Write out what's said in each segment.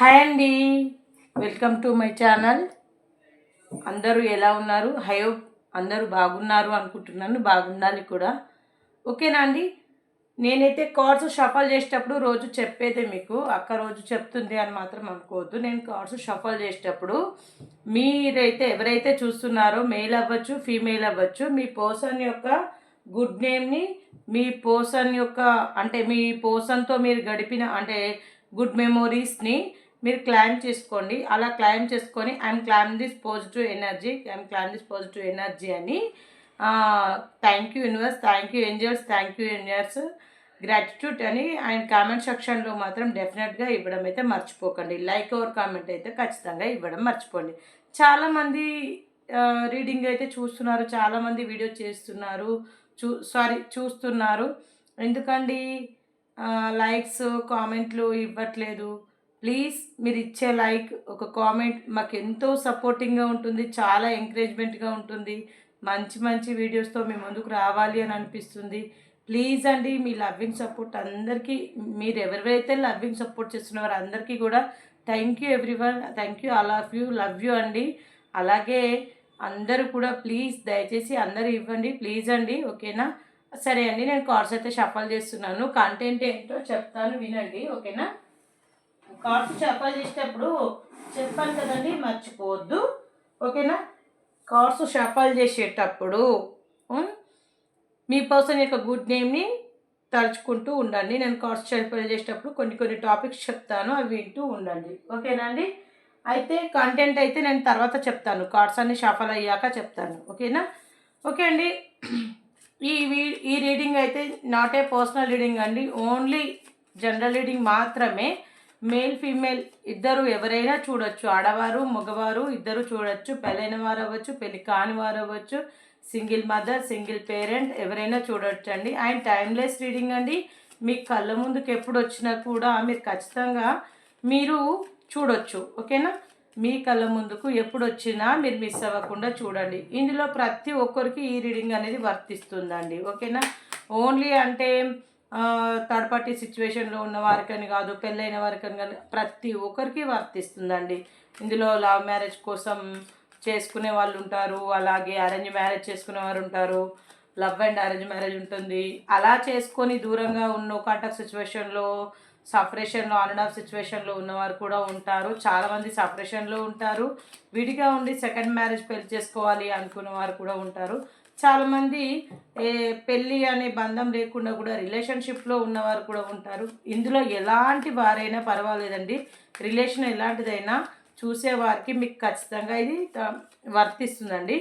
Hi అండి. Welcome to my channel. అందరూ ఎలా ఉన్నారు? హయో అందరూ బాగున్నారు అనుకుంటున్నాను. బాగుండాలి కూడా. ఓకేనా అండి? నేనైతే కార్డ్స్ షఫల్ చేసేటప్పుడు రోజు చెప్పేదే మీకు. అక్క రోజు చెప్తుంది అని మాత్రం అనుకోవద్దు. నేను కార్డ్స్ షఫల్ చేసేటప్పుడు మీరైతే ఎవరైతే చూస్తున్నారో మేల్ అవ్వచ్చు ఫీమేల్ అవ్వచ్చు మీ పర్సన్ యొక్క గుడ్ నేమ్ని మీ పర్సన్ యొక్క అంటే మీ పర్సన్తో మీరు గడిపిన అంటే గుడ్ మెమోరీస్ని మీరు క్లైమ్ చేసుకోండి. అలా క్లైమ్ చేసుకొని I'm claim this positive energy I'm claim this positive energy అని thank you universe thank you angels thank you universe gratitude అని ఆయన కామెంట్ సెక్షన్లో మాత్రం డెఫినెట్గా ఇవ్వడం అయితే మర్చిపోకండి. లైక్ ఓవర్ కామెంట్ అయితే ఖచ్చితంగా ఇవ్వడం మర్చిపోండి. చాలామంది రీడింగ్ అయితే చూస్తున్నారు. చాలామంది వీడియో చేస్తున్నారు. చూ సారీ చూస్తున్నారు. ఎందుకండి? లైక్స్ కామెంట్లు ఇవ్వట్లేదు. ప్లీజ్ మీరు ఇచ్చే లైక్ ఒక కామెంట్ మాకు ఎంతో సపోర్టింగ్గా ఉంటుంది చాలా ఎంకరేజ్మెంట్గా ఉంటుంది. మంచి మంచి వీడియోస్తో మీ ముందుకు రావాలి అని అనిపిస్తుంది. ప్లీజ్ అండి మీ లవ్వింగ్ సపోర్ట్ అందరికీ మీరు ఎవరైతే లవ్వింగ్ సపోర్ట్ చేస్తున్నారో అందరికీ కూడా thank you everyone thank you all of you love you అండి. అలాగే అందరూ కూడా ప్లీజ్ దయచేసి అందరూ ఇవ్వండి ప్లీజ్ అండి ఓకేనా? సరే అండి నేను కార్డ్స్ అయితే షఫల్ చేస్తున్నాను. కంటెంట్ ఏంటో చెప్తాను వినండి ఓకేనా? కార్డ్స్ షఫల్ చేసేటప్పుడు చెప్పాను కదండి మర్చిపోవద్దు. ఓకేనా? కార్డ్స్ షఫల్ చేసేటప్పుడు మీ పర్సన్ యొక్క గుడ్ నేమ్ని తలుచుకుంటూ ఉండండి. నేను కార్డ్స్ షఫల్ చేసేటప్పుడు కొన్ని కొన్ని టాపిక్స్ చెప్తాను అవి వింటూ ఉండండి. ఓకేనా అండి? అయితే కంటెంట్ అయితే నేను తర్వాత చెప్తాను. కార్డ్స్ అన్ని షఫల్ అయ్యాక చెప్తాను. ఓకేనా? ఓకే అండి. ఈ వీ- ఈ రీడింగ్ అయితే నాట్ ఏ పర్సనల్ రీడింగ్ అండి. ఓన్లీ జనరల్ రీడింగ్ మాత్రమే. మేల్ ఫీమేల్ ఇద్దరు ఎవరైనా చూడొచ్చు. ఆడవారు మగవారు ఇద్దరు చూడొచ్చు. పెళ్ళైన వారు అవ్వచ్చు పెళ్ళి కాని వారు అవ్వచ్చు. సింగిల్ మదర్ సింగిల్ పేరెంట్ ఎవరైనా చూడొచ్చు అండి. అండ్ టైమ్లెస్ రీడింగ్ అండి. మీ కళ్ళ ముందుకు ఎప్పుడు వచ్చినా కూడా మీరు ఖచ్చితంగా మీరు చూడొచ్చు. ఓకేనా? మీ కళ్ళ ముందుకు ఎప్పుడు వచ్చినా మీరు మిస్ అవ్వకుండా చూడండి. ఇందులో ప్రతి ఒక్కరికి ఈ రీడింగ్ అనేది వర్తిస్తుందండి. ఓకేనా? ఓన్లీ అంటే థర్డ్ పార్టీ సిచ్యువేషన్లో ఉన్న వారికని కాదు పెళ్ళైన వారికని కానీ ప్రతి ఒక్కరికి వర్తిస్తుందండి. ఇందులో లవ్ మ్యారేజ్ కోసం చేసుకునే వాళ్ళు ఉంటారు అలాగే అరేంజ్ మ్యారేజ్ చేసుకునే వారు ఉంటారు లవ్ అండ్ అరేంజ్ మ్యారేజ్ ఉంటుంది. అలా చేసుకొని దూరంగా ఉన్న కాంటాక్ట్ సిచ్యువేషన్లో సపరేషన్లో ఆన్ అండ్ ఆఫ్ సిచ్యువేషన్లో ఉన్నవారు కూడా ఉంటారు. చాలామంది సపరేషన్లో ఉంటారు. విడిగా ఉండి సెకండ్ మ్యారేజ్ పెళ్ళి చేసుకోవాలి అనుకున్న వారు కూడా ఉంటారు. చాలామంది పెళ్ళి అనే బంధం లేకుండా కూడా రిలేషన్షిప్లో ఉన్నవారు కూడా ఉంటారు. ఇందులో ఎలాంటి వారైనా పర్వాలేదండి. రిలేషన్ ఎలాంటిదైనా చూసేవారికి మీకు ఖచ్చితంగా ఇది వర్తిస్తుందండి.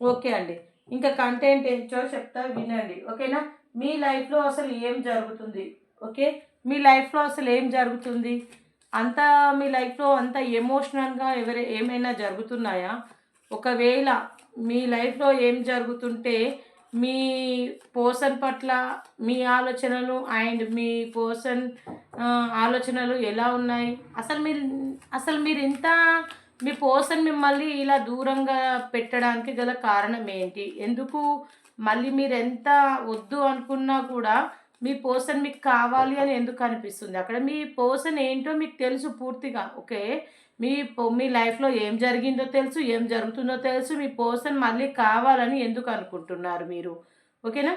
ఓకే అండి. ఇంకా కంటెంట్ ఏంటో చెప్తా వినండి. ఓకేనా? మీ లైఫ్లో అసలు ఏం జరుగుతుంది? ఓకే? మీ లైఫ్లో అసలు ఏం జరుగుతుంది? అంతా మీ లైఫ్లో అంత ఎమోషనల్గా ఎవరి ఏమైనా జరుగుతున్నాయా? ఒకవేళ మీ లైఫ్లో ఏం జరుగుతుంటే మీ పర్సన్ పట్ల మీ ఆలోచనలు అండ్ మీ పర్సన్ ఆలోచనలు ఎలా ఉన్నాయి? అసలు మీరు అసలు మీరు ఇంత మీ పర్సన్ మిమ్మల్ని ఇలా దూరంగా పెట్టడానికి గల కారణం ఏంటి? ఎందుకు మళ్ళీ మీరు ఎంత వద్దు అనుకున్నా కూడా మీ పర్సన్ మీకు కావాలి అని ఎందుకు అనిపిస్తుంది? అక్కడ మీ పర్సన్ ఏంటో మీకు తెలుసు పూర్తిగా ఓకే? మీ మీ లైఫ్లో ఏం జరిగిందో తెలుసు ఏం జరుగుతుందో తెలుసు మీ పర్సన్ మళ్ళీ కావాలని ఎందుకు అనుకుంటున్నారు మీరు? ఓకేనా?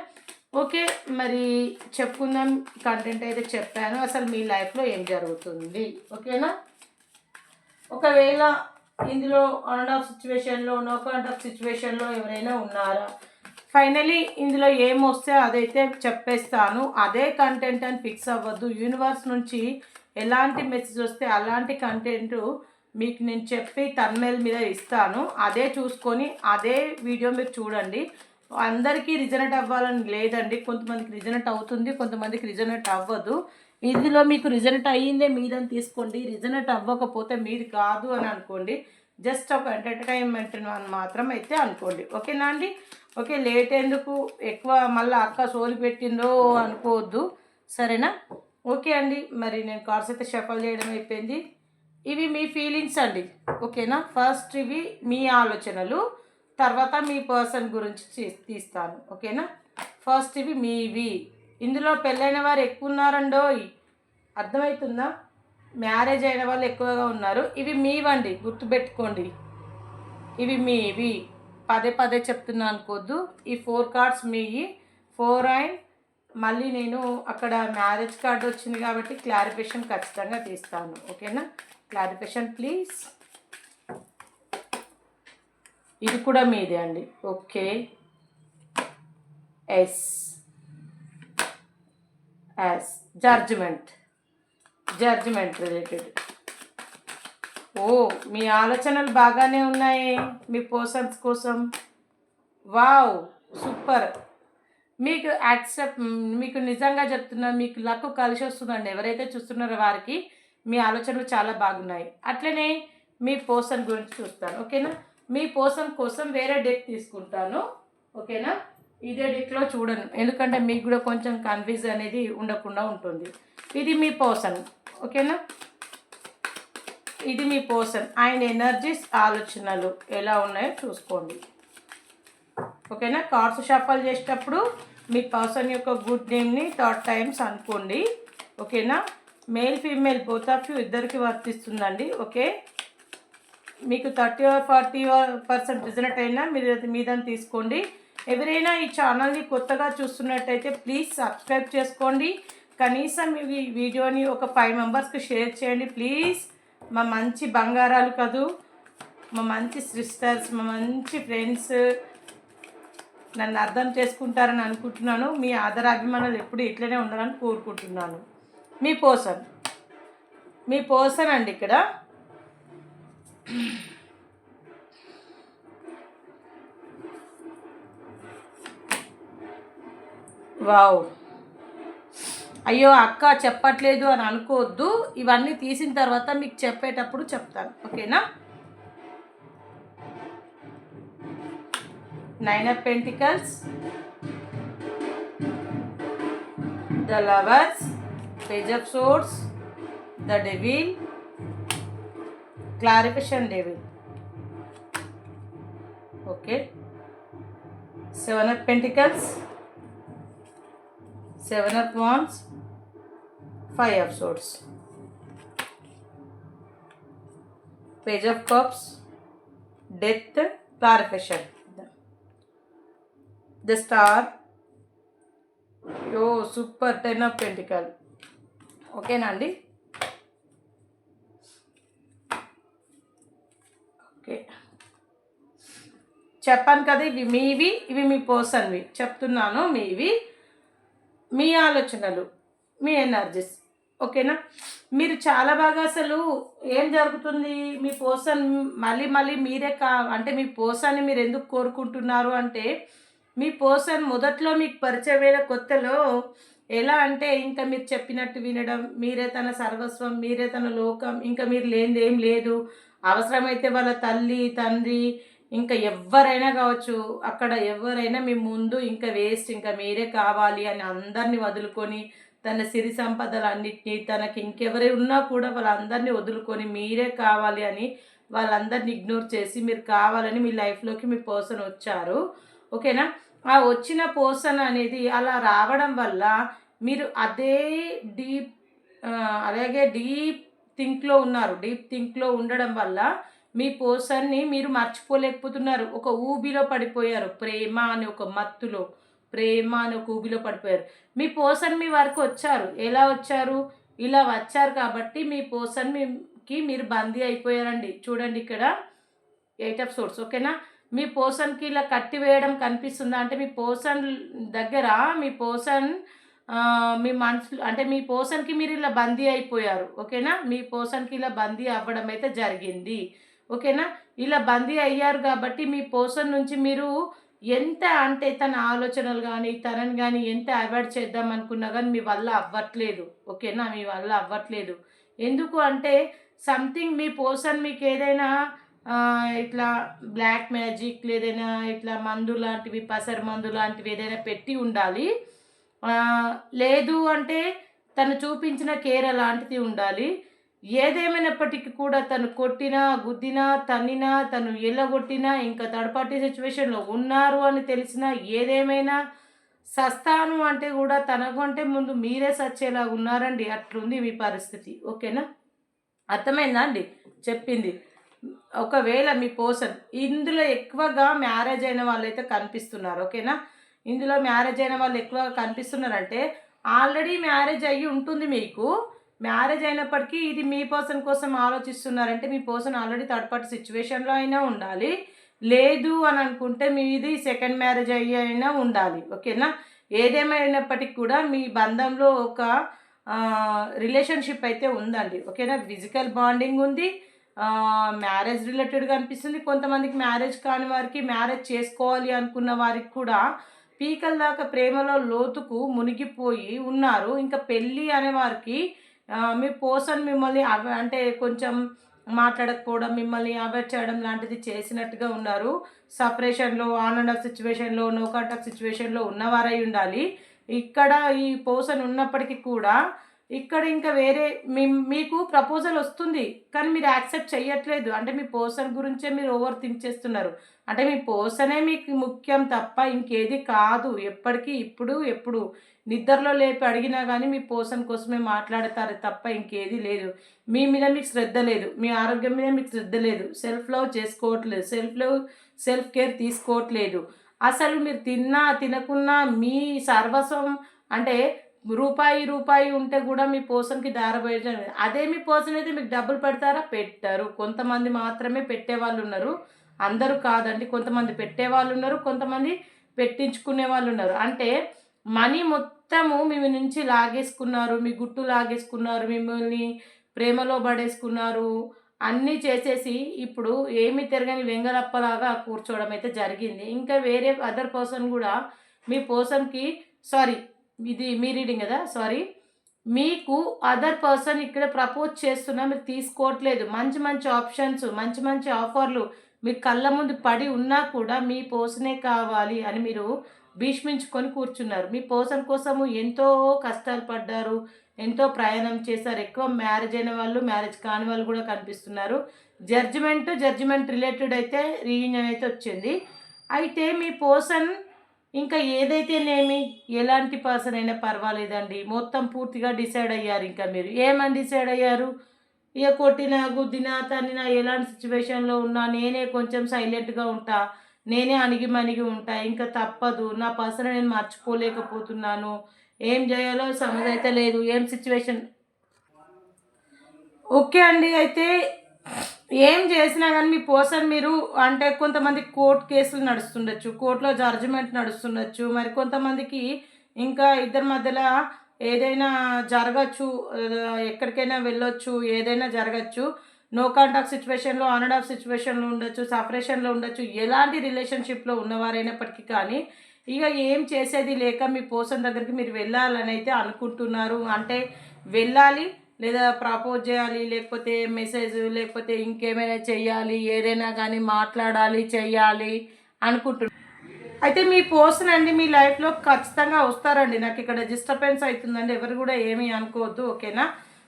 ఓకే మరి చెప్పుకుందాం కంటెంట్ అయితే చెప్పాను అసలు మీ లైఫ్లో ఏం జరుగుతుంది? ఓకేనా? ఒకవేళ ఇందులో ఆన్ అండ్ ఆఫ్ సిచ్యువేషన్లో నో అండ్ ఆఫ్ సిచ్యువేషన్లో ఎవరైనా ఉన్నారా? ఫైనలీ ఇందులో ఏం వస్తే అదైతే చెప్పేస్తాను. అదే కంటెంట్ అని ఫిక్స్ అవ్వద్దు. యూనివర్స్ నుంచి ఎలాంటి మెసేజ్ వస్తే అలాంటి కంటెంట్ మీకు నేను చెప్పి తన్మేల్ మీద ఇస్తాను. అదే చూసుకొని అదే వీడియో మీరు చూడండి. అందరికీ రిజనెట్ అవ్వాలని లేదండి. కొంతమందికి రిజనెట్ అవుతుంది కొంతమందికి రిజనెట్ అవ్వదు. ఇందులో మీకు రిజనెట్ అయ్యిందే మీదని తీసుకోండి. రిజనెట్ అవ్వకపోతే మీది కాదు అని అనుకోండి. జస్ట్ ఒక ఎంటర్టైన్మెంట్ అని మాత్రం అయితే అనుకోండి. ఓకేనా అండి? ఓకే లేట్ ఎందుకు? ఎక్కువ మళ్ళీ అక్క సోలి పెట్టిందో అనుకోవద్దు. సరేనా? ఓకే అండి. మరి నేను కార్డ్స్ అయితే షఫల్ చేయడం అయిపోయింది. ఇవి మీ ఫీలింగ్స్ అండి. ఓకేనా? ఫస్ట్ ఇవి మీ ఆలోచనలు తర్వాత మీ పర్సన్ గురించి తీస్తాను. ఓకేనా? ఫస్ట్ ఇవి మీవి. ఇందులో పెళ్ళైన వారు ఎక్కువ ఉన్నారండోయ్ అర్థమవుతుందా మ్యారేజ్ అయిన వాళ్ళు ఎక్కువగా ఉన్నారు. ఇవి మీవండి. గుర్తుపెట్టుకోండి. ఇవి మీవి. పదే పదే చెప్తున్నా అనుకోద్దు ఈ ఫోర్ కార్డ్స్ మీవి ఫోర్ అండ్ మళ్ళీ నేను అక్కడ మ్యారేజ్ కార్డ్ వచ్చింది కాబట్టి క్లారిఫికేషన్ ఖచ్చితంగా తీస్తాను. ఓకేనా? క్లారిఫికేషన్ ప్లీజ్ ఇది కూడా మీదే అండి. Okay. Yes yes judgement judgement related ఓ మీ ఆలోచనలు బాగానే ఉన్నాయి మీ పర్సన్స్ కోసం. వావ్ సూపర్ మీకు యాక్సెప్ట్ మీకు నిజంగా చెప్తున్నా మీకు లక్ కలిసి వస్తుందండి. ఎవరైతే చూస్తున్నారో వారికి మీ ఆలోచనలు చాలా బాగున్నాయి. అట్లనే మీ పోర్సన్ గురించి చూస్తాను. ఓకేనా? మీ పోర్సన్ కోసం వేరే డెక్ తీసుకుంటాను. ఓకేనా? ఇదే డెక్లో చూడను. ఎందుకంటే మీకు కూడా కొంచెం కన్ఫ్యూజ్ అనేది ఉండకుండా ఉంటుంది. ఇది మీ పోర్షన్ ఓకేనా? ఇది మీ పోర్షన్ ఆయన ఎనర్జీస్ ఆలోచనలు ఎలా ఉన్నాయో చూసుకోండి. ఓకేనా? కార్డ్స్ షఫల్ చేసేటప్పుడు మీ పర్సన్ యొక్క గుడ్ నేమ్ని థర్డ్ టైమ్స్ అనుకోండి. ఓకేనా? Male female both of you ఇద్దరికి వర్తిస్తుందండి. ఓకే? మీకు thirty or forty percent result అయినా మీరు అది మీదని తీసుకోండి. ఎవరైనా ఈ ఛానల్ని కొత్తగా చూస్తున్నట్టయితే ప్లీజ్ సబ్స్క్రైబ్ చేసుకోండి. కనీసం ఈ వీడియోని ఒక ఫైవ్ మెంబర్స్కి షేర్ చేయండి ప్లీజ్. మా మంచి బంగారాలు కదూ మా మంచి సిస్టర్స్ మా మంచి ఫ్రెండ్స్ నన్ను అర్థం చేసుకుంటారని అనుకుంటున్నాను. మీ ఆదర అభిమానాలు ఎప్పుడు ఇట్లనే ఉండాలని కోరుకుంటున్నాను. మీ పోసన్. మీ పోసన్ అండి ఇక్కడ. వావ్. అయ్యో అక్క చెప్పట్లేదు అని అనుకోవద్దు. ఇవన్నీ తీసిన తర్వాత మీకు చెప్పేటప్పుడు చెప్తాను. ఓకేనా? nine of pentacles. The lovers. Page of swords. The devil. Clarification devil. Okay. Seven of pentacles. Seven of wands. Five of swords. Page of cups. Death. Clarification. The star. Yo super. Ten of pentacle ఓకేనా అండి? Okay. చెప్పాను కదా ఇవి మీవి ఇవి మీ పర్సన్వి. చెప్తున్నాను మీవి. మీ ఆలోచనలు మీ ఎనర్జీస్. ఓకేనా? మీరు చాలా బాగా అసలు ఏం జరుగుతుంది? మీ పోసన్ మళ్ళీ మళ్ళీ మీరే కా అంటే మీ పోసాన్ని మీరు ఎందుకు కోరుకుంటున్నారు అంటే మీ పోసన్ మొదట్లో మీకు పరిచయమైన కొత్తలో ఎలా అంటే ఇంకా మీరు చెప్పినట్టు వినడం మీరే తన సర్వస్వం మీరే తన లోకం ఇంకా మీరు లేనిది ఏం లేదు. అవసరమైతే వాళ్ళ తల్లి తండ్రి ఇంకా ఎవరైనా కావచ్చు అక్కడ ఎవరైనా మీ ముందు ఇంకా వేస్ట్ ఇంకా మీరే కావాలి అని అందరినీ వదులుకొని తన సిరి సంపదలు అన్నిటినీ తనకి ఇంకెవరై ఉన్నా కూడా వాళ్ళందరినీ వదులుకొని మీరే కావాలి అని వాళ్ళందరిని ఇగ్నోర్ చేసి మీరు కావాలని మీ లైఫ్లోకి మీ పర్సన్ వచ్చారు. ఓకేనా ఆ వచ్చిన పర్సన్ అనేది అలా రావడం వల్ల మీరు అదే డీప్ అలాగే డీప్ థింక్లో ఉన్నారు. డీప్ థింక్లో ఉండడం వల్ల మీ పోసన్ని మీరు మర్చిపోలేకపోతున్నారు. ఒక ఊబిలో పడిపోయారు. ప్రేమ అనే ఒక మత్తులో ప్రేమ అనే ఒక ఊబిలో పడిపోయారు. మీ పోసన్ మీ వరకు వచ్చారు. ఎలా వచ్చారు? ఇలా వచ్చారు కాబట్టి మీ పోసన్ మీకి మీరు బందీ అయిపోయారండి. చూడండి ఇక్కడ ఎయిట్ ఆఫ్ సోర్స్. ఓకేనా? మీ పర్సన్కి ఇలా కట్టి వేయడం కనిపిస్తుందా? అంటే మీ పోర్షన్ దగ్గర మీ పోర్షన్ మీ మనసు అంటే మీ పర్సన్కి మీరు ఇలా బందీ అయిపోయారు ఓకేనా? మీ పర్సన్కి ఇలా బందీ అవ్వడం అయితే జరిగింది ఓకేనా? ఇలా బందీ అయ్యారు కాబట్టి మీ పర్సన్ నుంచి మీరు ఎంత అంటే తన ఆలోచనలు కానీ తనని కానీ ఎంత అవాయిడ్ చేద్దాం అనుకున్నా కానీ మీ వల్ల అవ్వట్లేదు ఓకేనా? మీ వల్ల అవ్వట్లేదు. ఎందుకు అంటే సంథింగ్ మీ పోర్షన్ మీకు ఏదైనా ఇట్లా బ్లాక్ మ్యాజిక్ ఏదైనా ఇట్లా మందు లాంటివి పసరు మందు లాంటివి ఏదైనా పెట్టి ఉండాలి. లేదు అంటే తను చూపించిన కేర్ లాంటిది ఉండాలి. ఏదేమైనప్పటికీ కూడా తను కొట్టినా గుద్దినా తన్నినా తను ఎల్లగొట్టినా ఇంకా థర్డ్ పార్టీ సిచ్యువేషన్లో ఉన్నారు అని తెలిసినా ఏదేమైనా సస్తాను అంటే కూడా తనకంటే ముందు మీరే సచ్చేలా ఉన్నారండి. అట్లుంది మీ పరిస్థితి. ఓకేనా? అర్థమైందా అండి? చెప్పింది. ఒకవేళ మీ పర్సన్ ఇందులో ఎక్కువగా మ్యారేజ్ అయిన వాళ్ళు అయితే కనిపిస్తున్నారు ఓకేనా? ఇందులో మ్యారేజ్ అయిన వాళ్ళు ఎక్కువగా కనిపిస్తున్నారంటే ఆల్రెడీ మ్యారేజ్ అయ్యి ఉంటుంది మీకు. మ్యారేజ్ అయినప్పటికీ ఇది మీ పర్సన్ కోసం ఆలోచిస్తున్నారంటే మీ పర్సన్ ఆల్రెడీ థర్డ్ పార్టీ సిచ్యువేషన్లో అయినా ఉండాలి. లేదు అని అనుకుంటే మీది సెకండ్ మ్యారేజ్ అయ్యి అయినా ఉండాలి ఓకేనా? ఏదేమైనప్పటికీ కూడా మీ బంధంలో ఒక రిలేషన్షిప్ అయితే ఉందండి ఓకేనా? ఫిజికల్ బాండింగ్ ఉంది. మ్యారేజ్ రిలేటెడ్గా అనిపిస్తుంది. కొంతమందికి మ్యారేజ్ కాని వారికి మ్యారేజ్ చేసుకోవాలి అనుకున్న వారికి కూడా పీకల దాకా ప్రేమలో లోతుకు మునిగిపోయి ఉన్నారు. ఇంకా పెళ్ళి అనే వారికి మీ పోసన్ మిమ్మల్ని అంటే కొంచెం మాట్లాడకపోవడం మిమ్మల్ని అవాయిడ్ చేయడం లాంటిది చేసినట్టుగా ఉన్నారు. సపరేషన్లో ఆన్ అండ్ ఆఫ్ సిచ్యువేషన్లో నో కాంటాక్ట్ సిచ్యువేషన్లో ఉన్నవారై ఉండాలి. ఇక్కడ ఈ పోసన్ ఉన్నప్పటికీ కూడా ఇక్కడ ఇంకా వేరే మీ మీకు ప్రపోజల్ వస్తుంది కానీ మీరు యాక్సెప్ట్ చేయట్లేదు అంటే మీ పర్సన్ గురించే మీరు ఓవర్ థింక్ చేస్తున్నారు. అంటే మీ పర్సనే మీకు ముఖ్యం తప్ప ఇంకేది కాదు. ఎప్పటికీ ఇప్పుడు ఎప్పుడు నిద్రలో లేపి అడిగినా కానీ మీ పర్సన్ కోసమే మాట్లాడతారు తప్ప ఇంకేది లేదు. మీ మీద మీకు శ్రద్ధ లేదు. మీ ఆరోగ్యం మీద మీకు శ్రద్ధ లేదు. సెల్ఫ్ లవ్ చేసుకోవట్లేదు. సెల్ఫ్ లవ్ సెల్ఫ్ కేర్ తీసుకోవట్లేదు. అసలు మీరు తిన్నా తినకున్నా మీ సర్వస్వం అంటే రూపాయి రూపాయి ఉంటే కూడా మీ పోషన్కి దారబోయడం అదే మీ పోషన్ అయితే మీకు డబ్బులు పెడతారా? పెట్టారు. కొంతమంది మాత్రమే పెట్టే వాళ్ళు ఉన్నారు. అందరూ కాదండి. కొంతమంది పెట్టే వాళ్ళు ఉన్నారు. కొంతమంది పెట్టించుకునే వాళ్ళు ఉన్నారు. అంటే మనీ మొత్తము మీ నుంచి లాగేసుకున్నారు. మీ గుట్టు లాగేసుకున్నారు. మిమ్మల్ని ప్రేమలో పడేసుకున్నారు. అన్నీ చేసేసి ఇప్పుడు ఏమి తిరగని వెంగలప్పలాగా కూర్చోవడం అయితే జరిగింది. ఇంకా వేరే అదర్ పర్సన్ కూడా మీ పర్సన్కి సారీ ఇది మీ రీడింగ్ కదా? సారీ మీకు అదర్ పర్సన్ ఇక్కడ ప్రపోజ్ చేస్తున్నా మీరు తీసుకోవట్లేదు. మంచి మంచి ఆప్షన్స్ మంచి మంచి ఆఫర్లు మీ కళ్ళ ముందు పడి ఉన్నా కూడా మీ పోసనే కావాలి అని మీరు భీష్మించుకొని కూర్చున్నారు. మీ పోసన్ కోసము ఎంతో కష్టాలు పడ్డారు ఎంతో ప్రయాణం చేశారు. ఎక్కువ మ్యారేజ్ అయిన వాళ్ళు మ్యారేజ్ కాని వాళ్ళు కూడా కనిపిస్తున్నారు. జడ్జిమెంట్ జడ్జిమెంట్ రిలేటెడ్ అయితే రీయూనియన్ అయితే వచ్చింది. అయితే మీ పోసన్ ఇంకా ఏదైతేనేమి? ఎలాంటి పర్సన్ అయినా పర్వాలేదండి. మొత్తం పూర్తిగా డిసైడ్ అయ్యారు ఇంకా మీరు. ఏమని డిసైడ్ అయ్యారు? ఇక కొట్టిన గుద్దిన తన్నిన ఎలాంటి సిచ్యువేషన్లో ఉన్నా నేనే కొంచెం సైలెంట్గా ఉంటా. నేనే అణిగి మణిగి ఉంటా. ఇంకా తప్పదు. నా పర్సన్ నేను మర్చిపోలేకపోతున్నాను. ఏం చేయాలో సమజ్ అయితే లేదు. ఏం సిచ్యువేషన్? ఓకే అండి. అయితే ఏం చేసినా కానీ మీ పర్సన్ మీరు అంటే కొంతమంది కోర్ట్ కేసులు నడుస్తుండొచ్చు కోర్టులో జడ్జిమెంట్ నడుస్తుండొచ్చు. మరి కొంతమందికి ఇంకా ఇద్దరి మధ్యలో ఏదైనా జరగచ్చు ఎక్కడికైనా వెళ్ళొచ్చు ఏదైనా జరగచ్చు. నో కాంటాక్ట్ సిచ్యువేషన్లో ఆన్ అండ్ ఆఫ్ సిచ్యువేషన్లో ఉండొచ్చు సపరేషన్లో ఉండొచ్చు. ఎలాంటి రిలేషన్షిప్లో ఉన్నవారైనప్పటికీ కానీ ఇక ఏం చేసేది లేక మీ పోసన్ దగ్గరికి మీరు వెళ్ళాలని అయితే అనుకుంటున్నారు. అంటే వెళ్ళాలి లేదా ప్రపోజ్ చేయాలి లేకపోతే మెసేజ్ లేకపోతే ఇంకేమైనా చెయ్యాలి ఏదైనా కానీ మాట్లాడాలి చెయ్యాలి అనుకుంటున్నారు అయితే మీ పోర్షన్ అండి మీ లైఫ్లో ఖచ్చితంగా వస్తారండి. నాకు ఇక్కడ డిస్టర్బెన్స్ అవుతుందండి. ఎవరు కూడా ఏమీ అనుకోవద్దు ఓకేనా?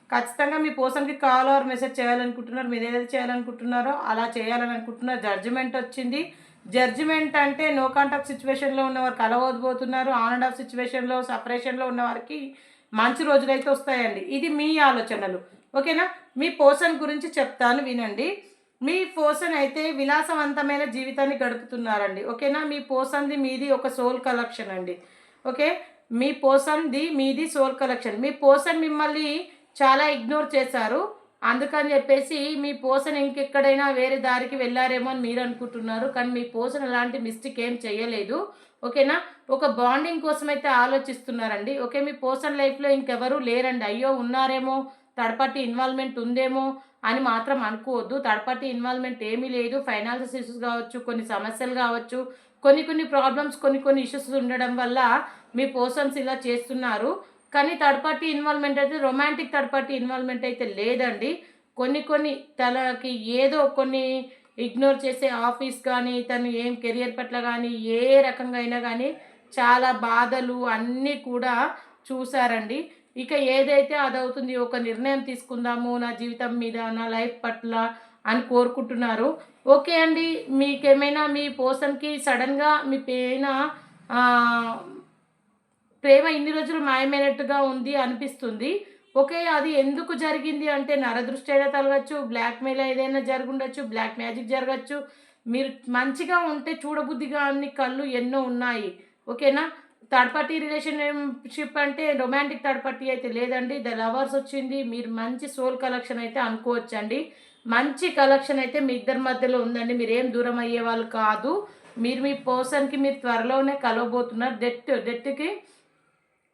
ఖచ్చితంగా మీ పోర్షన్కి కాల్ ఆర్ మెసేజ్ చేయాలనుకుంటున్నారు. మీరు ఏదైతే చేయాలనుకుంటున్నారో అలా చేయాలని అనుకుంటున్నారు జడ్జిమెంట్ వచ్చింది. జడ్జిమెంట్ అంటే నో కాంటాక్ట్ సిచ్యువేషన్లో ఉన్నవారు కలవద్దుపోతున్నారు ఆన్ అండ్ ఆఫ్ సిచ్యువేషన్లో సపరేషన్లో ఉన్నవారికి మంచి రోజులైతే వస్తాయండి. ఇది మీ ఆలోచనలు. ఓకేనా? మీ పోషన్ గురించి చెప్తాను వినండి. మీ పోషన్ అయితే విలాసవంతమైన జీవితాన్ని గడుపుతున్నారండి. ఓకేనా? మీ పోసన్ది మీది ఒక సోల్ కలెక్షన్ అండి. ఓకే? మీ పోసన్ది మీది సోల్ కలెక్షన్ మీ పోసన్ మిమ్మల్ని చాలా ఇగ్నోర్ చేశారు. అందుకని చెప్పేసి మీ పోసన్ ఇంకెక్కడైనా వేరే దారికి వెళ్ళారేమో అని మీరు అనుకుంటున్నారు. కానీ మీ పోసన్ అలాంటి మిస్టేక్ ఏం చేయలేదు. ఓకేనా? ఒక బాండింగ్ కోసం అయితే ఆలోచిస్తున్నారండి. ఓకే మీ పర్సనల్ లైఫ్లో ఇంకెవరూ లేరండి. అయ్యో ఉన్నారేమో థర్డ్ పార్టీ ఇన్వాల్వ్మెంట్ ఉందేమో అని మాత్రం అనుకోవద్దు. థర్డ్ పార్టీ ఇన్వాల్వ్మెంట్ ఏమీ లేదు. ఫైనాన్షియల్ ఇష్యూస్ కావచ్చు కొన్ని సమస్యలు కావచ్చు కొన్ని కొన్ని ప్రాబ్లమ్స్ కొన్ని కొన్ని ఇష్యూస్ ఉండడం వల్ల మీ పర్సన్స్ ఇలా చేస్తున్నారు. కానీ థర్డ్ పార్టీ ఇన్వాల్వ్మెంట్ అయితే రొమాంటిక్ థర్డ్ పార్టీ ఇన్వాల్వ్మెంట్ అయితే లేదండి. కొన్ని కొన్ని తనకి ఏదో కొన్ని ఇగ్నోర్ చేసే ఆఫీస్ కానీ తను ఏం కెరియర్ పట్ల కానీ ఏ రకంగా అయినా కానీ చాలా బాధలు అన్నీ కూడా చూసారండి ఇక ఏదైతే అదవుతుంది ఒక నిర్ణయం తీసుకుందాము నా జీవితం మీద నా లైఫ్ పట్ల అని కోరుకుంటున్నారు. ఓకే అండి మీకేమైనా మీ పోసన్కి సడన్గా మీ పైన ప్రేమ ఇన్ని రోజులు మాయమైనట్టుగా ఉంది అనిపిస్తుంది. ఓకే అది ఎందుకు జరిగింది అంటే నరదృష్టి అయినా తలగచ్చు బ్లాక్ మెయిల్ ఏదైనా జరుగుండొచ్చు బ్లాక్ మ్యాజిక్ జరగచ్చు. మీరు మంచిగా ఉంటే చూడబుద్ధిగా అన్ని కళ్ళు ఎన్నో ఉన్నాయి. ఓకేనా? థర్డ్ పార్టీ రిలేషన్షిప్ అంటే రొమాంటిక్ థర్డ్ పార్టీ అయితే లేదండి. ద లవర్స్ వచ్చింది. మీరు మంచి సోల్ కలెక్షన్ అయితే అనుకోవచ్చండి. మంచి కలెక్షన్ అయితే మీ ఇద్దరి మధ్యలో ఉందండి. మీరు ఏం దూరం అయ్యే వాళ్ళు కాదు. మీరు మీ పర్సన్కి మీరు త్వరలోనే కలవబోతున్నారు. డెత్ డెత్కి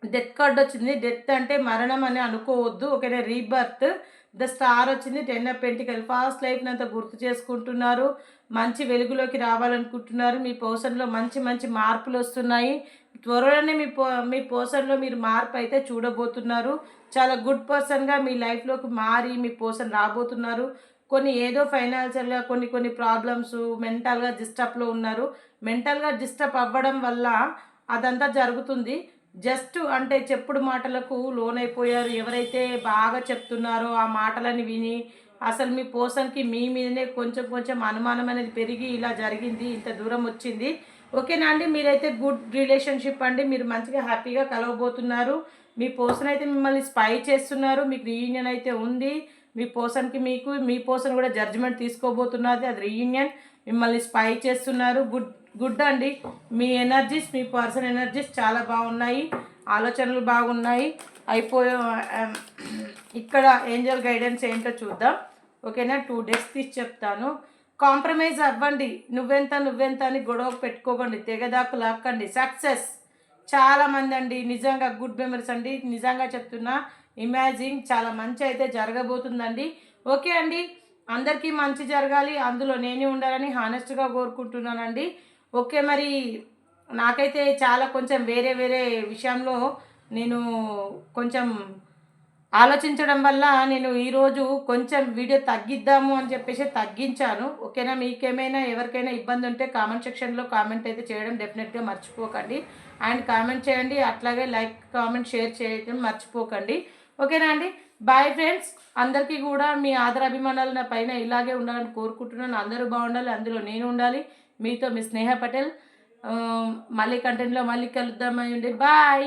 డెత్ కార్డ్ వచ్చింది. డెత్ అంటే మరణం అని అనుకోవద్దు. ఓకేనా? రీబర్త్ ద స్టార్ వచ్చింది. టెన్ ఆఫ్ పెంటికల్ ఫాస్ట్ లైఫ్ని అంతా గుర్తు చేసుకుంటున్నారు. మంచి వెలుగులోకి రావాలనుకుంటున్నారు. మీ పోషన్లో మంచి మంచి మార్పులు వస్తున్నాయి. త్వరలోనే మీ పో మీ పోషన్లో మీరు మార్పు అయితే చూడబోతున్నారు. చాలా గుడ్ పర్సన్గా మీ లైఫ్లోకి మారి మీ పోషన్ రాబోతున్నారు. కొన్ని ఏదో ఫైనాన్షియల్గా కొన్ని కొన్ని ప్రాబ్లమ్స్ మెంటల్గా డిస్టర్బ్లో ఉన్నారు. మెంటల్గా డిస్టర్బ్ అవ్వడం వల్ల అదంతా జరుగుతుంది. జస్ట్ అంటే చెప్పుడు మాటలకు లోనైపోయారు. ఎవరైతే బాగా చెప్తున్నారో ఆ మాటలని విని అసలు మీ పోసన్కి మీ మీదనే కొంచెం కొంచెం అనుమానం అనేది పెరిగి ఇలా జరిగింది ఇంత దూరం వచ్చింది. ఓకేనా అండి? మీరైతే గుడ్ రిలేషన్షిప్ అండి. మీరు మంచిగా హ్యాపీగా కలవబోతున్నారు. మీ పోసన్ అయితే మిమ్మల్ని స్పై చేస్తున్నారు. మీకు రీయూనియన్ అయితే ఉంది. మీ పోసన్కి మీకు మీ పోసన్ కూడా జడ్జిమెంట్ తీసుకోబోతున్నది. అది రీయూనియన్. మిమ్మల్ని స్పై చేస్తున్నారు. గుడ్ గుడ్ అండి. మీ ఎనర్జీస్ మీ పర్సన్ ఎనర్జీస్ చాలా బాగున్నాయి. ఆలోచనలు బాగున్నాయి. అయిపోయే ఇక్కడ ఏంజల్ గైడెన్స్ ఏంటో చూద్దాం. ఓకేనా? టూ డేస్ తీసి చెప్తాను. కాంప్రమైజ్ అవ్వండి. నువ్వెంత నువ్వెంత అని గొడవ పెట్టుకోకండి. తెగదాకు లాక్కండి. సక్సెస్ చాలామంది అండి. నిజంగా గుడ్ మెమరీస్ అండి. నిజంగా చెప్తున్నా ఇమాజిన్ చాలా మంచి అయితే జరగబోతుందండి. ఓకే అండి. అందరికీ మంచి జరగాలి. అందులో నేనే ఉండాలని హానెస్ట్గా కోరుకుంటున్నానండి. ఓకే మరి నాకైతే చాలా కొంచెం వేరే వేరే విషయంలో నేను కొంచెం ఆలోచించడం వల్ల నేను ఈరోజు కొంచెం వీడియో తగ్గిద్దాము అని చెప్పేసి తగ్గించాను. ఓకేనా? మీకేమైనా ఎవరికైనా ఇబ్బంది ఉంటే కామెంట్ సెక్షన్లో కామెంట్ అయితే చేయడం డెఫినెట్గా మర్చిపోకండి. అండ్ కామెంట్ చేయండి అట్లాగే లైక్ కామెంట్ షేర్ చేయడం మర్చిపోకండి. ఓకేనా అండి? Bye friends. అందరికీ కూడా మీ ఆదర అభిమానాలు నా పైన ఇలాగే ఉండాలని కోరుకుంటున్నాను. అందరూ బాగుండాలి అందులో నేను ఉండాలి. మీతో మీ స్నేహ పటేల్ మళ్ళీ కంటెంట్లో మళ్ళీ కలుద్దామని ఉండి. బాయ్